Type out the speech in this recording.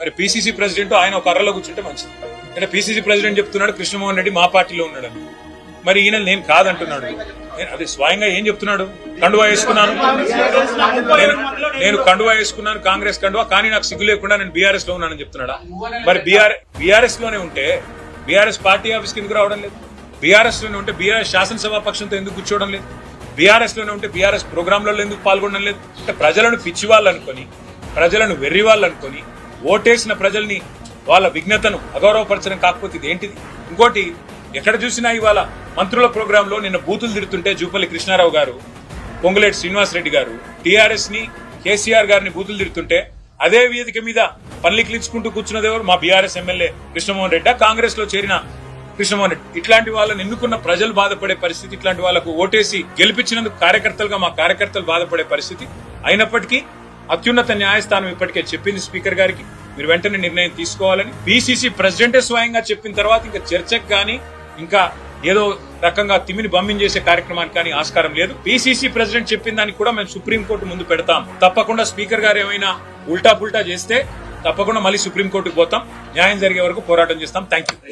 మరి PCC president ఆయన ఒక అర్రలో కూర్చుంటే మంచిది. అంటే పిసిసి ప్రెసిడెంట్ చెప్తున్నాడు కృష్ణమోహన్ రెడ్డి మా పార్టీలో ఉన్నాడని. మరి ఈయన నేను కాదంటున్నాడు. నేను- అది స్వయంగా ఏం చెప్తున్నాడు? కండువా వేసుకున్నాను. నేను నేను కండువా వేసుకున్నాను కాంగ్రెస్ కండువా కానీ నాకు సిగ్గు లేకుండా నేను బీఆర్ఎస్లో ఉన్నానని చెప్తున్నాడా? మరి బీఆర్ బీఆర్ఎస్లోనే ఉంటే బీఆర్ఎస్ పార్టీ ఆఫీస్కి ఎందుకు రావడం లేదు? బీఆర్ఎస్లోనే ఉంటే బీఆర్ఎస్ శాసనసభ పక్షంతో ఎందుకు కూర్చోవడం లేదు? బీఆర్ఎస్లోనే ఉంటే బీఆర్ఎస్ ప్రోగ్రాంలలో ఎందుకు పాల్గొనడం లేదు? అంటే ప్రజలను పిచ్చి వాళ్ళు అనుకొని ప్రజలను వెర్రి వాళ్ళు అనుకొని ఓటేసిన ప్రజల్ని వాళ్ళ విఘ్నతను అగౌరవపరచడం కాకపోతే ఇది ఏంటిది? ఇంకోటి ఎక్కడ చూసినా ఇవాళ మంత్రుల ప్రోగ్రామ్లో నిన్న బూతులు తిడుతుంటే జూపల్లి కృష్ణారావు గారు పొంగులేటి శ్రీనివాస్ రెడ్డి గారు టీఆర్ఎస్ని కేసీఆర్ గారిని బూతులు తిడుతుంటే అదే వేదిక మీద పల్లికిలించుకుంటూ కూర్చున్నది ఎవరు? మా బీఆర్ఎస్ ఎమ్మెల్యే కృష్ణమోహన్ రెడ్డి. కాంగ్రెస్లో చేరిన కృష్ణమోహన్ రెడ్డి. ఇట్లాంటి వాళ్ళని ఎన్నుకున్న ప్రజలు బాధపడే పరిస్థితి ఇట్లాంటి వాళ్ళకు ఓటేసి గెలిపించినందుకు కార్యకర్తలుగా మా కార్యకర్తలు బాధపడే పరిస్థితి అయినప్పటికీ అత్యున్నత న్యాయస్థానం ఇప్పటికే చెప్పింది స్పీకర్ గారికి. మీరు వెంటనే నిర్ణయం తీసుకోవాలని. బీసీసీ ప్రెసిడెంటే స్వయంగా చెప్పిన తర్వాత ఇంకా చర్చకు కానీ ఇంకా ఏదో రకంగా తిమిని బమ్మింగ్ చేసే కార్యక్రమానికి కానీ ఆస్కారం లేదు. బీసీసీ ప్రెసిడెంట్ చెప్పిన దానికి కూడా మేము సుప్రీంకోర్టు ముందు పెడతాం. తప్పకుండా స్పీకర్ గారు ఏమైనా ఉల్టా పుల్టా చేస్తే తప్పకుండా మళ్ళీ సుప్రీంకోర్టుకు పోతాం. న్యాయం జరిగే వరకు పోరాటం చేస్తాం. Thank you